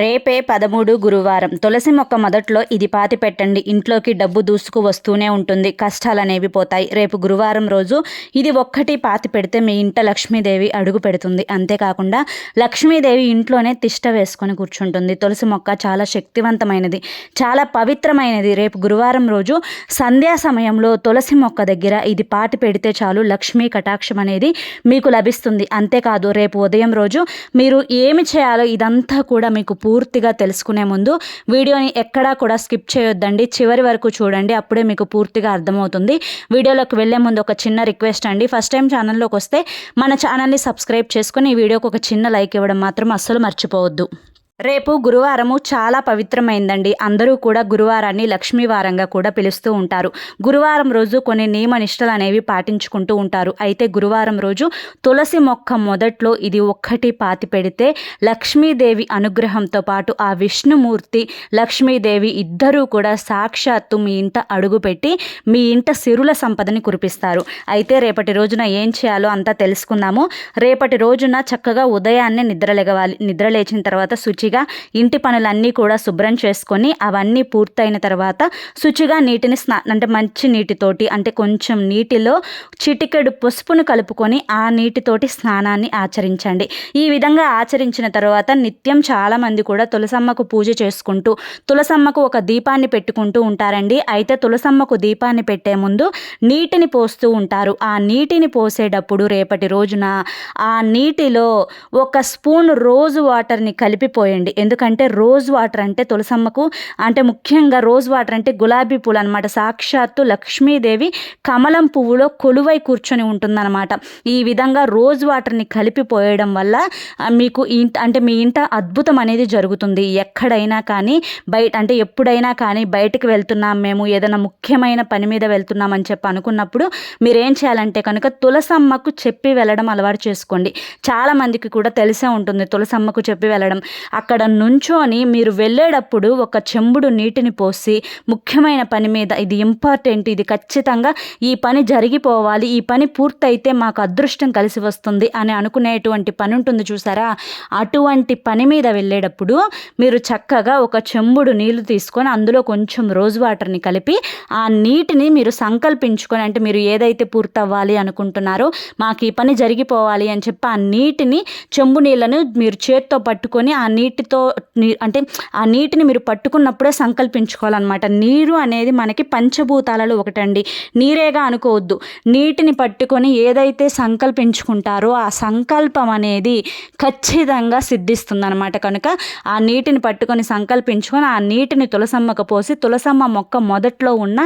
రేపే పదమూడు గురువారం. తులసి మొక్క మొదట్లో ఇది పాతి పెట్టండి. ఇంట్లోకి డబ్బు దూసుకు వస్తూనే ఉంటుంది. కష్టాలు అనేవి పోతాయి. రేపు గురువారం రోజు ఇది ఒక్కటి పాతి పెడితే మీ ఇంట లక్ష్మీదేవి అడుగు పెడుతుంది. అంతేకాకుండా లక్ష్మీదేవి ఇంట్లోనే తిష్ట వేసుకొని కూర్చుంటుంది. తులసి మొక్క చాలా శక్తివంతమైనది. చాలా పవిత్రమైనది. రేపు గురువారం రోజు సంధ్యా సమయంలో తులసి మొక్క దగ్గర ఇది పాతి పెడితే చాలు లక్ష్మీ కటాక్షం అనేది మీకు లభిస్తుంది. అంతేకాదు రేపు ఉదయం రోజు మీరు ఏమి చేయాలో ఇదంతా కూడా మీకు పూర్తిగా తెలుసుకునే ముందు వీడియోని ఎక్కడా కూడా స్కిప్ చేయొద్దండి. చివరి వరకు చూడండి అప్పుడే మీకు పూర్తిగా అర్థమవుతుంది. వీడియోలోకి వెళ్ళే ముందు ఒక చిన్న రిక్వెస్ట్ అండి. ఫస్ట్ టైం ఛానల్లోకి వస్తే మన ఛానల్ని సబ్స్క్రైబ్ చేసుకుని ఈ వీడియోకి ఒక చిన్న లైక్ ఇవ్వడం మాత్రం అస్సలు మర్చిపోవద్దు. రేపు గురువారము చాలా పవిత్రమైందండి. అందరూ కూడా గురువారాన్ని లక్ష్మీవారంగా కూడా పిలుస్తూ ఉంటారు. గురువారం రోజు కొన్ని నియమ నిష్టలు అనేవి పాటించుకుంటూ ఉంటారు. అయితే గురువారం రోజు తులసి మొక్క మొదట్లో ఇది ఒక్కటి పాతి పెడితే లక్ష్మీదేవి అనుగ్రహంతో పాటు ఆ విష్ణుమూర్తి లక్ష్మీదేవి ఇద్దరూ కూడా సాక్షాత్తు మీ ఇంట అడుగుపెట్టి మీ ఇంట సిరుల సంపదని కురిపిస్తారు. అయితే రేపటి రోజున ఏం చేయాలో అంతా తెలుసుకుందాము. రేపటి రోజున చక్కగా ఉదయాన్నే నిద్రలేగవాలి నిద్రలేచిన తర్వాత శుచి శుచిగా ఇంటి పనులన్నీ కూడా శుభ్రం చేసుకొని అవన్నీ పూర్తయిన తర్వాత శుచిగా నీటిని స్నా అంటే మంచి నీటితోటి అంటే కొంచెం నీటిలో చిటికెడు పసుపును కలుపుకొని ఆ నీటితోటి స్నానాన్ని ఆచరించండి. ఈ విధంగా ఆచరించిన తర్వాత నిత్యం చాలామంది కూడా తులసమ్మకు పూజ చేసుకుంటూ తులసమ్మకు ఒక దీపాన్ని పెట్టుకుంటూ ఉంటారండి. అయితే తులసమ్మకు దీపాన్ని పెట్టే ముందు నీటిని పోస్తూ ఉంటారు. ఆ నీటిని పోసేటప్పుడు రేపటి రోజున ఆ నీటిలో ఒక స్పూన్ రోజు వాటర్ని కలిపిపోయండి. ఎందుకంటే రోజ్ వాటర్ అంటే తులసమ్మకు అంటే ముఖ్యంగా రోజ్ వాటర్ అంటే గులాబీ పూలు అనమాట సాక్షాత్తు లక్ష్మీదేవి కమలం పువ్వులో కొలువై కూర్చొని ఉంటుందన్నమాట. ఈ విధంగా రోజ్ వాటర్ని కలిపి పోయడం వల్ల మీకు ఇంట అంటే మీ ఇంట అద్భుతం అనేది జరుగుతుంది. ఎక్కడైనా కానీ బయట అంటే ఎప్పుడైనా కానీ బయటకు వెళ్తున్నాం మేము ఏదైనా ముఖ్యమైన పని మీద వెళ్తున్నామని చెప్పి అనుకున్నప్పుడు మీరేం చేయాలంటే కనుక తులసమ్మకు చెప్పి వెళ్ళడం అలవాటు చేసుకోండి. చాలామందికి కూడా తెలిసే ఉంటుంది తులసమ్మకు చెప్పి వెళ్ళడం. అక్కడ నుంచొని మీరు వెళ్ళేటప్పుడు ఒక చెంబుడు నీటిని పోసి ముఖ్యమైన పని మీద ఇది ఇంపార్టెంట్ ఇది ఖచ్చితంగా ఈ పని జరిగిపోవాలి ఈ పని పూర్తయితే మాకు అదృష్టం కలిసి వస్తుంది అని అనుకునేటువంటి పని ఉంటుంది చూసారా? అటువంటి పని మీద వెళ్ళేటప్పుడు మీరు చక్కగా ఒక చెంబుడు నీళ్ళు తీసుకొని అందులో కొంచెం రోజ్ వాటర్ని కలిపి ఆ నీటిని మీరు సంకల్పించుకొని అంటే మీరు ఏదైతే పూర్తవ్వాలి అనుకుంటున్నారో మాకు ఈ పని జరిగిపోవాలి అని చెప్పి ఆ నీటిని చెంబు నీళ్ళను మీరు చేత్తో పట్టుకొని ఆ నీటి నీటితో అంటే ఆ నీటిని మీరు పట్టుకున్నప్పుడే సంకల్పించుకోవాలన్నమాట. నీరు అనేది మనకి పంచభూతాలలో ఒకటండి. నీరేగా అనుకోవద్దు. నీటిని పట్టుకొని ఏదైతే సంకల్పించుకుంటారో ఆ సంకల్పం అనేది ఖచ్చితంగా సిద్ధిస్తుంది అనమాట కనుక ఆ నీటిని పట్టుకొని సంకల్పించుకొని ఆ నీటిని తులసమ్మకు పోసి తులసమ్మ మొక్క మొదట్లో ఉన్న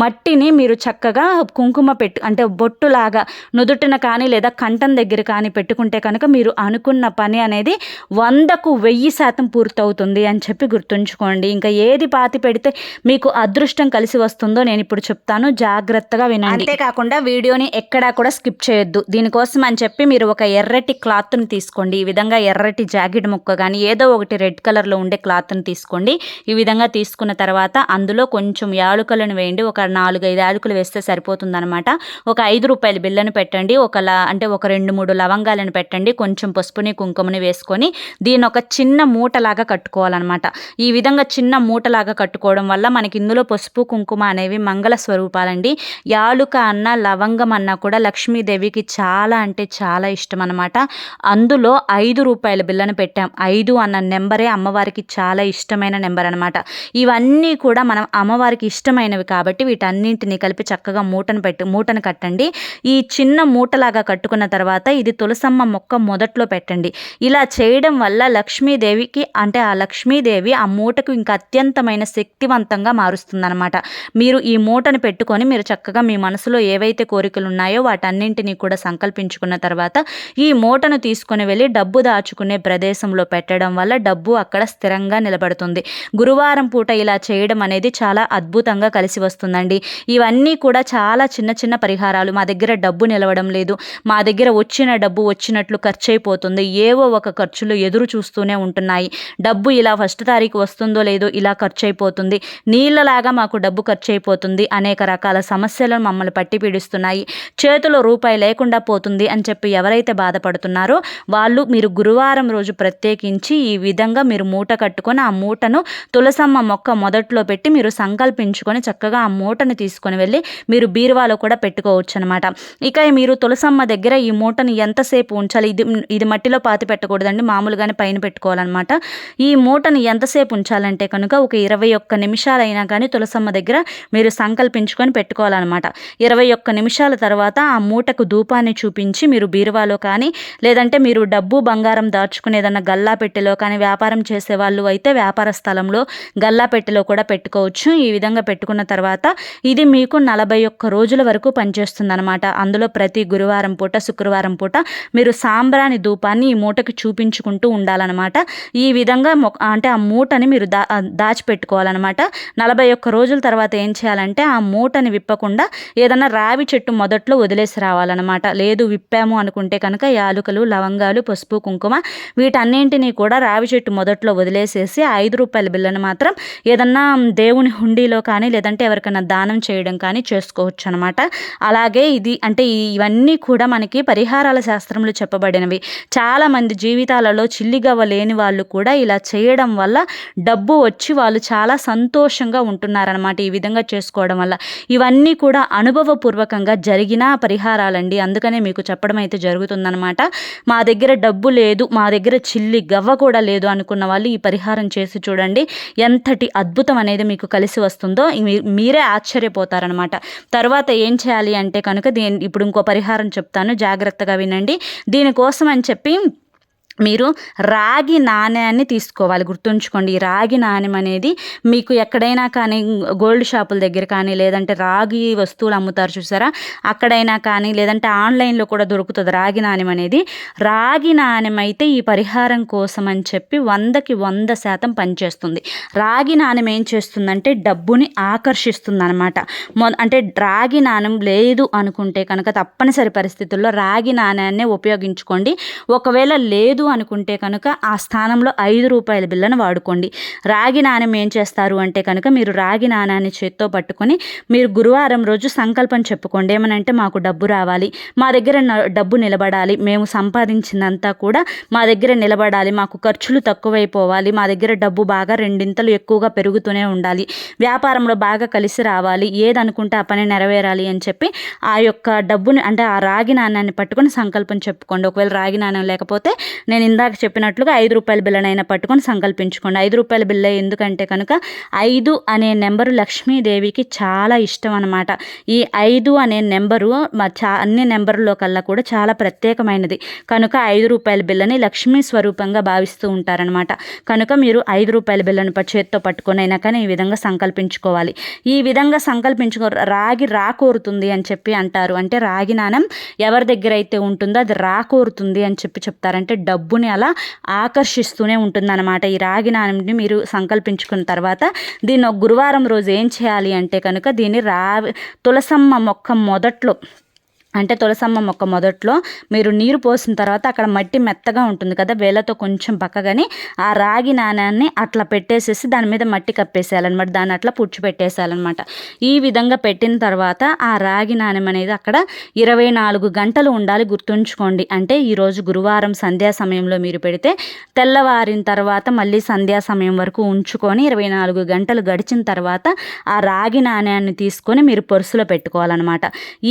మట్టిని మీరు చక్కగా కుంకుమ పెట్టు అంటే బొట్టులాగా నుదుటిన కానీ లేదా కంఠం దగ్గర కానీ పెట్టుకుంటే కనుక మీరు అనుకున్న పని అనేది వందకు వెయ్యి శాతం పూర్తవుతుంది అని చెప్పి గుర్తుంచుకోండి. ఇంకా ఏది పాతి పెడితే మీకు అదృష్టం కలిసి వస్తుందో నేను ఇప్పుడు చెప్తాను. జాగ్రత్తగా వినండి. అంతేకాకుండా వీడియోని ఎక్కడా కూడా స్కిప్ చేయొద్దు. దీనికోసం అని చెప్పి మీరు ఒక ఎర్రటి క్లాత్ని తీసుకోండి. ఈ విధంగా ఎర్రటి జాకెట్ ముక్క కానీ ఏదో ఒకటి రెడ్ కలర్లో ఉండే క్లాత్ని తీసుకోండి. ఈ విధంగా తీసుకున్న తర్వాత అందులో కొంచెం యాలుకలను వేయండి. ఒక నాలుగు ఐదు వేస్తే సరిపోతుందనమాట ఒక ఐదు రూపాయల బిల్లను పెట్టండి. ఒక అంటే ఒక రెండు మూడు లవంగాలను పెట్టండి. కొంచెం పసుపుని కుంకుమని వేసుకొని దీని ఒక చిన్న చిన్న మూటలాగా కట్టుకోవాలన్నమాట. ఈ విధంగా చిన్న మూటలాగా కట్టుకోవడం వల్ల మనకి ఇందులో పసుపు కుంకుమ అనేవి మంగళ స్వరూపాలండి. యాలుక అన్న లవంగం అన్న కూడా లక్ష్మీదేవికి చాలా అంటే చాలా ఇష్టం అనమాట అందులో ఐదు రూపాయల బిల్లను పెట్టాం. ఐదు అన్న నెంబరే అమ్మవారికి చాలా ఇష్టమైన నెంబర్ అనమాట ఇవన్నీ కూడా మనం అమ్మవారికి ఇష్టమైనవి కాబట్టి వీటన్నింటిని కలిపి చక్కగా మూటను పెట్టి మూటను కట్టండి. ఈ చిన్న మూటలాగా కట్టుకున్న తర్వాత ఇది తులసమ్మ మొక్క మొదట్లో పెట్టండి. ఇలా చేయడం వల్ల లక్ష్మీదేవికి అంటే ఆ లక్ష్మీదేవి ఆ మూటకు ఇంకా అత్యంతమైన శక్తివంతంగా మారుస్తుందన్నమాట. మీరు ఈ మూటను పెట్టుకొని మీరు చక్కగా మీ మనసులో ఏవైతే కోరికలు ఉన్నాయో వాటన్నింటినీ కూడా సంకల్పించుకున్న తర్వాత ఈ మూటను తీసుకొని వెళ్ళి డబ్బు దాచుకునే ప్రదేశంలో పెట్టడం వల్ల డబ్బు అక్కడ స్థిరంగా నిలబడుతుంది. గురువారం పూట ఇలా చేయడం అనేది చాలా అద్భుతంగా కలిసి వస్తుందండి. ఇవన్నీ కూడా చాలా చిన్న చిన్న పరిహారాలు. మా దగ్గర డబ్బు నిలవడం లేదు. మా దగ్గర వచ్చిన డబ్బు వచ్చినట్లు ఖర్చు అయిపోతుంది ఏవో ఒక ఖర్చులు ఎదురు చూస్తూనే ఉంటాయి ఉంటున్నాయి. డబ్బు ఇలా ఫస్ట్ తారీఖు వస్తుందో లేదో ఇలా ఖర్చు అయిపోతుంది నీళ్ళలాగా మాకు డబ్బు ఖర్చు అయిపోతుంది అనేక రకాల సమస్యలను మమ్మల్ని పట్టి పీడిస్తున్నాయి. చేతిలో రూపాయి లేకుండా పోతుంది అని చెప్పి ఎవరైతే బాధపడుతున్నారో వాళ్ళు మీరు గురువారం రోజు ప్రత్యేకించి ఈ విధంగా మీరు మూట కట్టుకొని ఆ మూటను తులసమ్మ మొక్క మొదట్లో పెట్టి మీరు సంకల్పించుకొని చక్కగా ఆ మూటను తీసుకొని వెళ్ళి మీరు బీరువాలో కూడా పెట్టుకోవచ్చు అనమాట ఇక మీరు తులసమ్మ దగ్గర ఈ మూటను ఎంతసేపు ఉంచాలి? ఇది ఇది మట్టిలో పాతి పెట్టకూడదండి. మామూలుగానే పైన పెట్టుకోవాలి అనమాట ఈ మూటను ఎంతసేపు ఉంచాలంటే కనుక ఒక ఇరవై ఒక్క నిమిషాలైనా కానీ తులసమ్మ దగ్గర మీరు సంకల్పించుకొని పెట్టుకోవాలన్నమాట. ఇరవై ఒక్క నిమిషాల తర్వాత ఆ మూటకు ధూపాన్ని చూపించి మీరు బీరువాలో కానీ లేదంటే మీరు డబ్బు బంగారం దాచుకుని ఏదన్నా గల్లా పెట్టెలో కానీ వ్యాపారం చేసే వాళ్ళు అయితే వ్యాపార స్థలంలో గల్లా పెట్టెలో కూడా పెట్టుకోవచ్చు. ఈ విధంగా పెట్టుకున్న తర్వాత ఇది మీకు నలభై ఒక్క రోజుల వరకు పనిచేస్తుంది అనమాట అందులో ప్రతి గురువారం పూట శుక్రవారం పూట మీరు సాంబ్రాణి ధూపాన్ని ఈ మూటకు చూపించుకుంటూ ఉండాలన్నమాట. ఈ విధంగా అంటే ఆ మూటని మీరు దా దాచిపెట్టుకోవాలన్నమాట. నలభై ఒక్క రోజుల తర్వాత ఏం చేయాలంటే ఆ మూటని విప్పకుండా ఏదన్నా రావి చెట్టు మొదట్లో వదిలేసి రావాలన్నమాట. లేదు విప్పాము అనుకుంటే కనుక యాలుకలు లవంగాలు పసుపు కుంకుమ వీటన్నింటినీ కూడా రావి చెట్టు మొదట్లో వదిలేసేసి ఐదు రూపాయల బిల్లను మాత్రం ఏదన్నా దేవుని హుండీలో కానీ లేదంటే ఎవరికైనా దానం చేయడం కానీ చేసుకోవచ్చు అనమాట అలాగే ఇది అంటే ఇవన్నీ కూడా మనకి పరిహారాల శాస్త్రంలో చెప్పబడినవి. చాలామంది జీవితాలలో చిల్లిగవ్వ లేని వాళ్ళు కూడా ఇలా చేయడం వల్ల డబ్బు వచ్చి వాళ్ళు చాలా సంతోషంగా ఉంటున్నారనమాట ఈ విధంగా చేసుకోవడం వల్ల. ఇవన్నీ కూడా అనుభవపూర్వకంగా జరిగిన పరిహారాలండి. అందుకనే మీకు చెప్పడం అయితే జరుగుతుందనమాట మా దగ్గర డబ్బు లేదు మా దగ్గర చిల్లి గవ్వ కూడా లేదు అనుకున్న వాళ్ళు ఈ పరిహారం చేసి చూడండి ఎంతటి అద్భుతం అనేది మీకు కలిసి వస్తుందో మీరే ఆశ్చర్యపోతారనమాట తర్వాత ఏం చేయాలి అంటే కనుక దీని ఇప్పుడు ఇంకో పరిహారం చెప్తాను. జాగ్రత్తగా వినండి. దీనికోసం అని చెప్పి మీరు రాగి నాణ్యాన్ని తీసుకోవాలి. గుర్తుంచుకోండి ఈ రాగి నాణ్యం అనేది మీకు ఎక్కడైనా కానీ గోల్డ్ షాపుల దగ్గర కానీ లేదంటే రాగి వస్తువులు అమ్ముతారు చూసారా? అక్కడైనా కానీ లేదంటే ఆన్లైన్లో కూడా దొరుకుతుంది రాగి నాణ్యం అనేది. రాగి నాణ్యం అయితే ఈ పరిహారం కోసం అని చెప్పి వందకి వంద శాతం పనిచేస్తుంది. రాగి నాణ్యం ఏం చేస్తుందంటే డబ్బుని ఆకర్షిస్తుంది అనమాట అంటే రాగి నాణ్యం లేదు అనుకుంటే కనుక తప్పనిసరి పరిస్థితుల్లో రాగి నాణ్యాన్ని ఉపయోగించుకోండి. ఒకవేళ లేదు లేదు అనుకుంటే కనుక ఆ స్థానంలో ఐదు రూపాయల బిల్లను వాడుకోండి. రాగి నాణ్యం ఏం చేస్తారు అంటే కనుక మీరు రాగి నాణాన్ని చేత్తో పట్టుకొని మీరు గురువారం రోజు సంకల్పం చెప్పుకోండి. ఏమనంటే మాకు డబ్బు రావాలి మా దగ్గర డబ్బు నిలబడాలి మేము సంపాదించినంతా కూడా మా దగ్గర నిలబడాలి మాకు ఖర్చులు తక్కువైపోవాలి మా దగ్గర డబ్బు బాగా రెండింతలు ఎక్కువగా పెరుగుతూనే ఉండాలి వ్యాపారంలో బాగా కలిసి రావాలి ఏదనుకుంటే ఆ పని నెరవేరాలి అని చెప్పి ఆ యొక్క డబ్బుని అంటే ఆ రాగి నాణ్యాన్ని పట్టుకొని సంకల్పం చెప్పుకోండి. ఒకవేళ రాగి నాణ్యం లేకపోతే నేను ఇందాక చెప్పినట్లుగా ఐదు రూపాయల బిల్లనైనా పట్టుకొని సంకల్పించుకోండి. ఐదు రూపాయల బిల్ల ఎందుకంటే కనుక ఐదు అనే నెంబరు లక్ష్మీదేవికి చాలా ఇష్టం అనమాట ఈ ఐదు అనే నెంబరు చా అన్ని నెంబర్లో కల్లా కూడా చాలా ప్రత్యేకమైనది. కనుక ఐదు రూపాయల బిల్లని లక్ష్మీ స్వరూపంగా భావిస్తూ ఉంటారనమాట కనుక మీరు ఐదు రూపాయల బిల్లను చేత్తో పట్టుకొని అయినా కానీ ఈ విధంగా సంకల్పించుకోవాలి. ఈ విధంగా సంకల్పించుకో రాగి రాకోరుతుంది అని చెప్పి అంటారు. అంటే రాగి నాణం ఎవరి దగ్గర అయితే ఉంటుందో అది రాకోరుతుంది అని చెప్పి చెప్తారంటే డబ్బు డబ్బుని అలా ఆకర్షిస్తూనే ఉంటుందన్నమాట. ఈ రాగి నాణ్యంని మీరు సంకల్పించుకున్న తర్వాత దీన్ని ఒక గురువారం రోజు ఏం చేయాలి అంటే కనుక దీన్ని రా తులసమ్మ మొక్క మొదట్లో అంటే తులసమ్మ మొక్క మొదట్లో మీరు నీరు పోసిన తర్వాత అక్కడ మట్టి మెత్తగా ఉంటుంది కదా వేలతో కొంచెం పక్కగాని ఆ రాగి నాణ్యాన్ని అట్లా పెట్టేసేసి దాని మీద మట్టి కప్పేసేయాలన్నమాట. దాన్ని అట్లా పుచ్చిపెట్టేసేయాలన్నమాట ఈ విధంగా పెట్టిన తర్వాత ఆ రాగి నాణ్యం అనేది అక్కడ ఇరవై నాలుగు గంటలు ఉండాలి గుర్తుంచుకోండి. అంటే ఈరోజు గురువారం సంధ్యా సమయంలో మీరు పెడితే తెల్లవారిన తర్వాత మళ్ళీ సంధ్యా సమయం వరకు ఉంచుకొని ఇరవై నాలుగు గంటలు గడిచిన తర్వాత ఆ రాగి నాణ్యాన్ని తీసుకొని మీరు పొరుసులో పెట్టుకోవాలన్నమాట.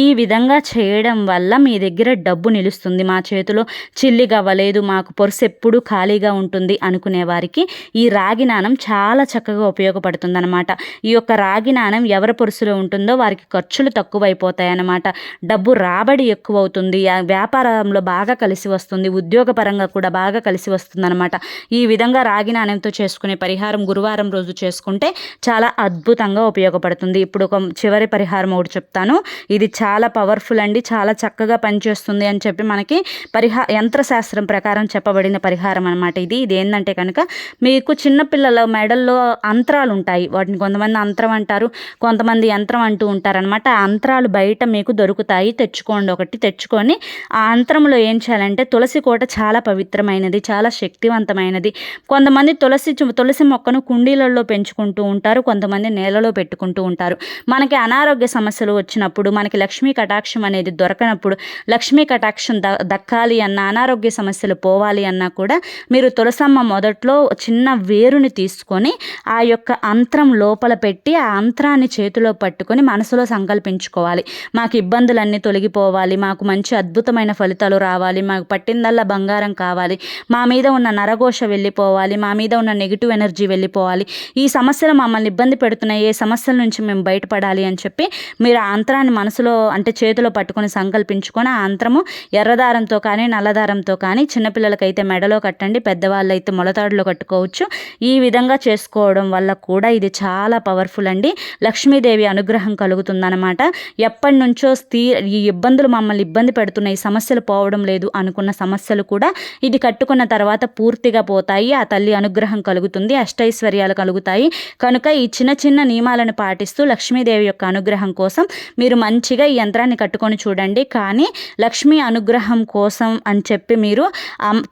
ఈ విధంగా చే చేయడం వల్ల మీ దగ్గర డబ్బు నిలుస్తుంది. మా చేతిలో చిల్లిగా అవ్వలేదు మాకు పొరుసు ఎప్పుడూ ఖాళీగా ఉంటుంది అనుకునే వారికి ఈ రాగి నాణం చాలా చక్కగా ఉపయోగపడుతుంది అనమాట ఈ యొక్క రాగి నాణం ఎవరి పొరుసులో ఉంటుందో వారికి ఖర్చులు తక్కువైపోతాయి అన్నమాట డబ్బు రాబడి ఎక్కువ అవుతుంది వ్యాపారంలో బాగా కలిసి వస్తుంది. ఉద్యోగపరంగా కూడా బాగా కలిసి వస్తుంది అనమాట ఈ విధంగా రాగి నాణ్యంతో చేసుకునే పరిహారం గురువారం రోజు చేసుకుంటే చాలా అద్భుతంగా ఉపయోగపడుతుంది. ఇప్పుడు ఒక చివరి పరిహారం ఒకటి చెప్తాను. ఇది చాలా పవర్ఫుల్ అండి. అనేది చాలా చక్కగా పనిచేస్తుంది అని చెప్పి మనకి పరిహా యంత్రశాస్త్రం ప్రకారం చెప్పబడిన పరిహారం అనమాట ఇది. ఇది ఏంటంటే కనుక మీకు చిన్నపిల్లల మెడల్లో అంతరాలు ఉంటాయి. వాటిని కొంతమంది అంతరం అంటారు కొంతమంది యంత్రం అంటూ ఉంటారనమాట ఆ అంతరాలు బయట మీకు దొరుకుతాయి. తెచ్చుకోండి ఒకటి తెచ్చుకొని ఆ అంతరంలో ఏం చేయాలంటే తులసి కోట చాలా పవిత్రమైనది చాలా శక్తివంతమైనది. కొంతమంది తులసి తులసి మొక్కను కుండీలలో పెంచుకుంటూ ఉంటారు కొంతమంది నేలలో పెట్టుకుంటూ ఉంటారు. మనకి అనారోగ్య సమస్యలు వచ్చినప్పుడు మనకి లక్ష్మీ కటాక్షం అనేది దొరకనప్పుడు లక్ష్మీ కటాక్షం ద దక్కాలి అన్న అనారోగ్య సమస్యలు పోవాలి అన్నా కూడా మీరు తులసమ్మ మొదట్లో చిన్న వేరుని తీసుకొని ఆ యొక్క అంతరం లోపల పెట్టి ఆ అంతరాన్ని చేతిలో పట్టుకొని మనసులో సంకల్పించుకోవాలి. మాకు ఇబ్బందులన్నీ తొలగిపోవాలి. మాకు మంచి అద్భుతమైన ఫలితాలు రావాలి. మాకు పట్టిందల్లా బంగారం కావాలి. మా మీద ఉన్న నరఘోష వెళ్ళిపోవాలి. మా మీద ఉన్న నెగిటివ్ ఎనర్జీ వెళ్ళిపోవాలి. ఈ సమస్యలు మమ్మల్ని ఇబ్బంది పెడుతున్నాయి. ఏ సమస్యల నుంచి మేము బయటపడాలి అని చెప్పి మీరు ఆ అంతరాన్ని మనసులో అంటే చేతిలో పట్టుకొని సంకల్పించుకొని ఆ అంతరము ఎర్రదారంతో కానీ నల్లదారంతో కానీ చిన్నపిల్లలకైతే మెడలో కట్టండి పెద్దవాళ్ళు అయితే మొలతాడులో కట్టుకోవచ్చు. ఈ విధంగా చేసుకోవడం వల్ల కూడా ఇది చాలా పవర్ఫుల్ అండి. లక్ష్మీదేవి అనుగ్రహం కలుగుతుందన్నమాట. ఎప్పటి నుంచో స్థీ ఈ ఇబ్బందులు మమ్మల్ని ఇబ్బంది పెడుతున్నాయి సమస్యలు పోవడం లేదు అనుకున్న సమస్యలు కూడా ఇది కట్టుకున్న తర్వాత పూర్తిగా పోతాయి. ఆ తల్లి అనుగ్రహం కలుగుతుంది అష్టైశ్వర్యాలు కలుగుతాయి. కనుక ఈ చిన్న చిన్న నియమాలను పాటిస్తూ లక్ష్మీదేవి యొక్క అనుగ్రహం కోసం మీరు మంచిగా ఈ యంత్రాన్ని కట్టుకొని చూడండి. కానీ లక్ష్మీ అనుగ్రహం కోసం అని చెప్పి మీరు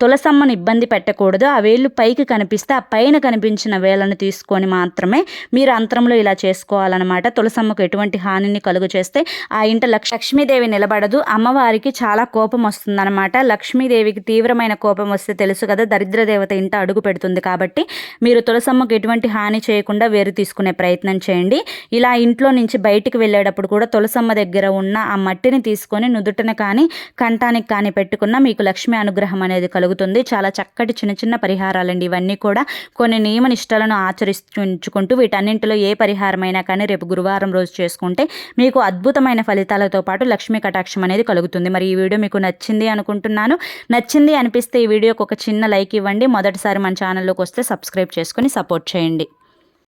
తులసమ్మను ఇబ్బంది పెట్టకూడదు. ఆ వేళ్ళు పైకి కనిపిస్తే ఆ పైన కనిపించిన వేలను తీసుకొని మాత్రమే మీరు అంతరంలో ఇలా చేసుకోవాలన్నమాట. తులసమ్మకు ఎటువంటి హానిని కలుగు చేస్తే ఆ ఇంట లక్ష్మీదేవి నిలబడదు. అమ్మవారికి చాలా కోపం వస్తుందన్నమాట. లక్ష్మీదేవికి తీవ్రమైన కోపం వస్తే తెలుసు కదా దరిద్ర దేవత ఇంట అడుగు పెడుతుంది కాబట్టి మీరు తులసమ్మకు ఎటువంటి హాని చేయకుండా వేరు తీసుకునే ప్రయత్నం చేయండి. ఇలా ఇంట్లో నుంచి బయటికి వెళ్ళేటప్పుడు కూడా తులసమ్మ దగ్గర ఉన్న ఆ మట్టిని తీసుకొని నుదుటన కానీ కంఠానికి కానీ పెట్టుకున్న మీకు లక్ష్మి అనుగ్రహం అనేది కలుగుతుంది. చాలా చక్కటి చిన్న చిన్న పరిహారాలండి. ఇవన్నీ కూడా కొన్ని నియమ నిష్టలను ఆచరించుకుంటూ వీటన్నింటిలో ఏ పరిహారమైనా కానీ రేపు గురువారం రోజు చేసుకుంటే మీకు అద్భుతమైన ఫలితాలతో పాటు లక్ష్మీ కటాక్షం అనేది కలుగుతుంది. మరి ఈ వీడియో మీకు నచ్చింది అనుకుంటున్నాను. నచ్చింది అనిపిస్తే ఈ వీడియోకి ఒక చిన్న లైక్ ఇవ్వండి. మొదటిసారి మన ఛానల్లోకి వస్తే సబ్స్క్రైబ్ చేసుకొని సపోర్ట్ చేయండి.